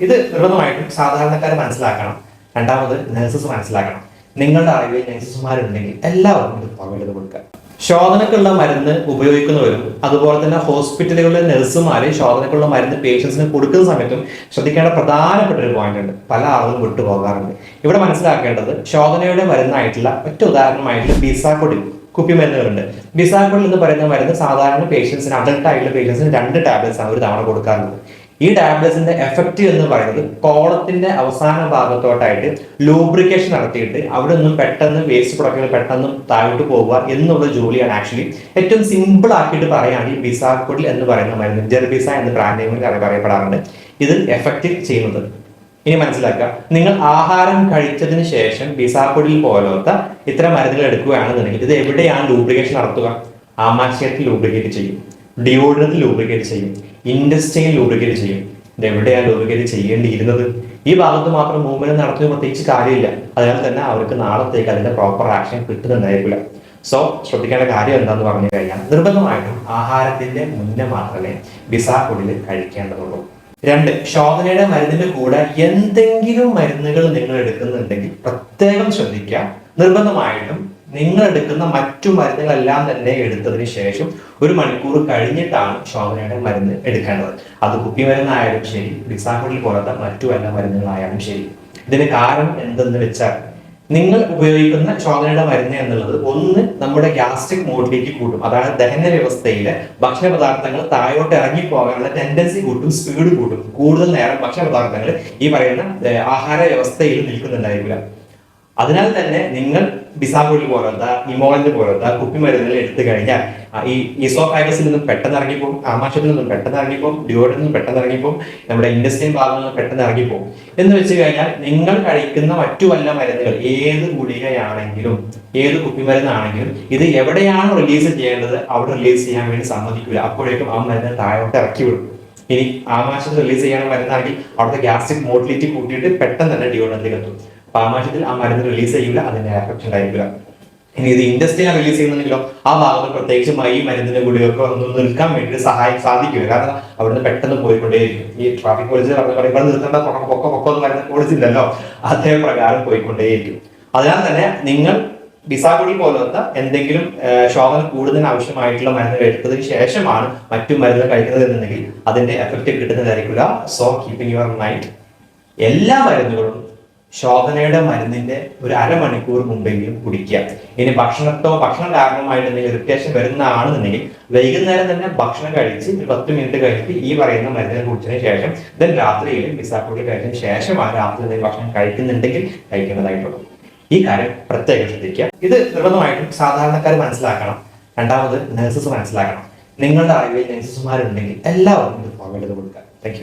ഇത് നിർബന്ധമായിട്ടും സാധാരണക്കാർ മനസ്സിലാക്കണം. രണ്ടാമത് നഴ്സസ് മനസ്സിലാക്കണം. നിങ്ങളുടെ അറിവിൽ നഴ്സസുമാരുണ്ടെങ്കിൽ എല്ലാവർക്കും ഇത് പകർന്നു കൊടുക്കുക. ശോധനക്കുള്ള മരുന്ന് ഉപയോഗിക്കുന്നവരും അതുപോലെ തന്നെ ഹോസ്പിറ്റലുകളിലെ നഴ്സുമാര് ശോധനക്കുള്ള മരുന്ന് പേഷ്യൻസിന് കൊടുക്കുന്ന സമയത്തും ശ്രദ്ധിക്കേണ്ട പ്രധാനപ്പെട്ട ഒരു പോയിന്റ് ഉണ്ട്. പല ആളുകളും വിട്ടുപോകാറുണ്ട്. ഇവിടെ മനസ്സിലാക്കേണ്ടത് ശോധനയുടെ മരുന്നായിട്ടുള്ള ഒറ്റ ഉദാഹരണമായിട്ടുള്ള കുപ്പി മരുന്നുകളുണ്ട് ബിസാക്കൊടി എന്ന് പറയുന്ന മരുന്ന് സാധാരണ പേഷ്യൻസിന് അഡൽട്ട് ആയിട്ടുള്ള പേഷ്യൻസിന് രണ്ട് ടാബ്ലറ്റ്സ് ആണ് ഒരു തവണ കൊടുക്കാറുള്ളത്. ഈ ടാബ്ലറ്റ്സിന്റെ എഫക്റ്റ് എന്ന് പറയുന്നത് കോളത്തിന്റെ അവസാന ഭാഗത്തോട്ടായിട്ട് ലൂബ്രിക്കേഷൻ നടത്തിയിട്ട് അവിടെ പെട്ടെന്ന് വേസ്റ്റ് പ്രൊഡക്റ്റുകൾ പെട്ടെന്ന് താഴോട്ട് പോവുക എന്നുള്ള ജോലിയാണ് ആക്ച്വലി ഏറ്റവും സിമ്പിൾ ആക്കിയിട്ട് പറയുകയാണെങ്കിൽ ബിസാക്കുഡിൽ എന്ന് പറയുന്ന മരുന്ന് ജെർബിസ എന്ന് ബ്രാൻഡ് നെയിമിൽ പറയപ്പെടാറുണ്ട്. ഇത് എഫക്റ്റ് ചെയ്യുന്നത്. ഇനി മനസ്സിലാക്കുക. നിങ്ങൾ ആഹാരം കഴിച്ചതിന് ശേഷം ബിസാപ്പൊടിയിൽ പോലത്തെ ഇത്തരം മരുന്നുകൾ എടുക്കുകയാണെന്നുണ്ടെങ്കിൽ ഇത് എവിടെയാണ് ലൂബ്രിക്കേഷൻ നടത്തുക? ആമാശയത്തിൽ ലൂബ്രിക്കേറ്റ് ചെയ്യും. ഡിയോഡിനത്തിൽ ലൂബ്രിക്കേറ്റ് ചെയ്യും. ഇൻഡസ്റ്റൈൻ ലൂബ്രിക്കേറ്റ് ചെയ്യും. ഇത് എവിടെയാണ് ലൂബ്രിക്കേറ്റ് ചെയ്യേണ്ടിയിരുന്നത്? ഈ ഭാഗത്ത് മാത്രം മൂവ്മെന്റ് നടത്തുന്നത് പ്രത്യേകിച്ച് കാര്യമില്ല. അതിനാൽ തന്നെ അവർക്ക് നാളത്തേക്ക് അതിന്റെ പ്രോപ്പർ ആക്ഷൻ കിട്ടുന്നുണ്ടായിരിക്കില്ല. സോ ശ്രദ്ധിക്കേണ്ട കാര്യം എന്താന്ന് പറഞ്ഞു കഴിഞ്ഞാൽ നിർബന്ധമായിട്ടും ആഹാരത്തിന്റെ മുന്നേ മാത്രമേ ബിസാപ്പൊടിയിൽ കഴിക്കേണ്ടതുള്ളൂ. രണ്ട് ശോധനയുടെ മരുന്നിന്റെ കൂടെ എന്തെങ്കിലും മരുന്നുകൾ നിങ്ങൾ എടുക്കുന്നുണ്ടെങ്കിൽ പ്രത്യേകം ശ്രദ്ധിക്കുക. നിർബന്ധമായിട്ടും നിങ്ങൾ എടുക്കുന്ന മറ്റു മരുന്നുകളെല്ലാം തന്നെ എടുത്തതിന് ശേഷം ഒരു മണിക്കൂർ കഴിഞ്ഞിട്ടാണ് ശോധനയുടെ മരുന്ന് എടുക്കേണ്ടത്. അത് കുപ്പി മരുന്നായാലും ശരി ബിസാക്കുള്ളിൽ പോലത്തെ മറ്റു വല്ല മരുന്നുകളായാലും ശരി. ഇതിന് കാരണം എന്തെന്ന് വെച്ചാൽ നിങ്ങൾ ഉപയോഗിക്കുന്ന ചോദനയുടെ മരുന്ന് എന്നുള്ളത് ഒന്ന് നമ്മുടെ ഗ്യാസ്ട്രിക് മോഡിലേക്ക് കൂട്ടും. അതായത് ദഹന വ്യവസ്ഥയിലെ ഭക്ഷണ പദാർത്ഥങ്ങൾ താഴോട്ട് ഇറങ്ങി പോകാനുള്ള ടെൻഡൻസി കൂട്ടും സ്പീഡ് കൂട്ടും. കൂടുതൽ നേരം ഭക്ഷണ പദാർത്ഥങ്ങൾ ഈ പറയുന്ന ആഹാര വ്യവസ്ഥയിൽ നിൽക്കുന്നുണ്ടായിരിക്കില്ല. അതിനാൽ തന്നെ നിങ്ങൾ ബിസാബുളിൽ പോലത്തെ ഇമോളിന്റെ പോലത്തെ കുപ്പിമരുന്നുകൾ എടുത്തു കഴിഞ്ഞാൽ ഈ ഇസോഫാഗസിൽ നിന്നും പെട്ടെന്ന് ഇറങ്ങിപ്പോകും ആമാശത്തിൽ നിന്നും പെട്ടെന്ന് ഇറങ്ങിപ്പോകും ഡിയോഡിൽ നിന്നും പെട്ടെന്ന് ഇറങ്ങിപ്പോകും നമ്മുടെ ഇൻഡസ്ട്രിയൽ ഭാഗത്തു നിന്നും പെട്ടെന്ന് ഇറങ്ങിപ്പോകും എന്ന് വെച്ച് കഴിഞ്ഞാൽ നിങ്ങൾ കഴിക്കുന്ന മറ്റു വല്ല മരുന്നുകൾ ഏത് ഗുളികയാണെങ്കിലും ഏത് കുപ്പിമരുന്നാണെങ്കിലും ഇത് എവിടെയാണ് റിലീസ് ചെയ്യേണ്ടത് അവിടെ റിലീസ് ചെയ്യാൻ വേണ്ടി സമ്മതിക്കില്ല അപ്പോഴേക്കും ആ മരുന്ന് താഴോട്ട് ഇറക്കി വിടും. ഇനി ആമാശയത്തിൽ റിലീസ് ചെയ്യാൻ മരുന്നാണെങ്കിൽ അവിടുത്തെ ഗ്യാസ്ട്രിക് മോട്ടിലിറ്റി കൂട്ടിയിട്ട് പെട്ടെന്ന് തന്നെ ഡിയോഡിലേക്ക് എത്തും. അപ്പൊ ആമാശയത്തിൽ ആ മരുന്ന് റിലീസ് ചെയ്യില്ല അതിന്റെ എഫക്റ്റ് ഉണ്ടായിരിക്കില്ല ഇനി ഇത് ഇൻഡസ്ട്രിയാണ് റിലീസ് ചെയ്യുന്നുണ്ടെങ്കിലോ ആ ഭാഗത്ത് പ്രത്യേകിച്ചും ഈ മരുന്നിന്റെ ഗുളികൾക്ക് ഒന്ന് നിൽക്കാൻ വേണ്ടി സഹായം സാധിക്കില്ല കാരണം അവിടുന്ന് പെട്ടെന്ന് പോയിക്കൊണ്ടേയിരിക്കും. ഈ ട്രാഫിക് പോലീസ് പറഞ്ഞ ഇവിടെ നിർത്തേണ്ട പൊക്ക പൊക്ക എന്ന് മരുന്ന് പോലീസ് ഇല്ലല്ലോ അതേ പ്രകാരം പോയിക്കൊണ്ടേയിരിക്കും. അതിനാൽ തന്നെ നിങ്ങൾ ബിസാഗുടി പോലത്തെ എന്തെങ്കിലും ശോഭന കൂടുതൽ ആവശ്യമായിട്ടുള്ള മരുന്നുകൾ എടുത്തതിന് ശേഷമാണ് മറ്റു മരുന്ന് കഴിക്കുന്നത് എന്നുണ്ടെങ്കിൽ അതിന്റെ എഫക്റ്റ് കിട്ടുന്നതായിരിക്കില്ല സോ കീപ്പിംഗ് യുവർ മൈൻഡ് എല്ലാ മരുന്നുകളും ശോധനയുടെ മരുന്നിന്റെ ഒരു അരമണിക്കൂർ മുമ്പെങ്കിലും കുടിക്കുക. ഇനി ഭക്ഷണത്തോ ഭക്ഷണം കാരണമായിട്ട് എന്തെങ്കിലും ഇറിറ്റേഷൻ വരുന്നതാണെന്നുണ്ടെങ്കിൽ വൈകുന്നേരം തന്നെ ഭക്ഷണം കഴിച്ച് ഒരു പത്ത് മിനിറ്റ് കഴിഞ്ഞിട്ട് ഈ പറയുന്ന മരുന്നിനെ കുടിച്ചതിന് ശേഷം ദെൻ രാത്രിയിൽ മിസാപ്പൊടി കഴിച്ചതിന് ശേഷം ആ രാത്രി എന്തെങ്കിലും ഭക്ഷണം കഴിക്കുന്നുണ്ടെങ്കിൽ കഴിക്കേണ്ടതായിട്ടുള്ളൂ. ഈ കാര്യം പ്രത്യേകം ശ്രദ്ധിക്കുക. ഇത് നിർബന്ധമായിട്ടും സാധാരണക്കാർ മനസ്സിലാക്കണം. രണ്ടാമത് നഴ്സസ് മനസ്സിലാക്കണം. നിങ്ങളുടെ അറിവിൽ നഴ്സസുമാരുണ്ടെങ്കിൽ എല്ലാവർക്കും ഇത് പകർന്നു കൊടുക്കുക. താങ്ക്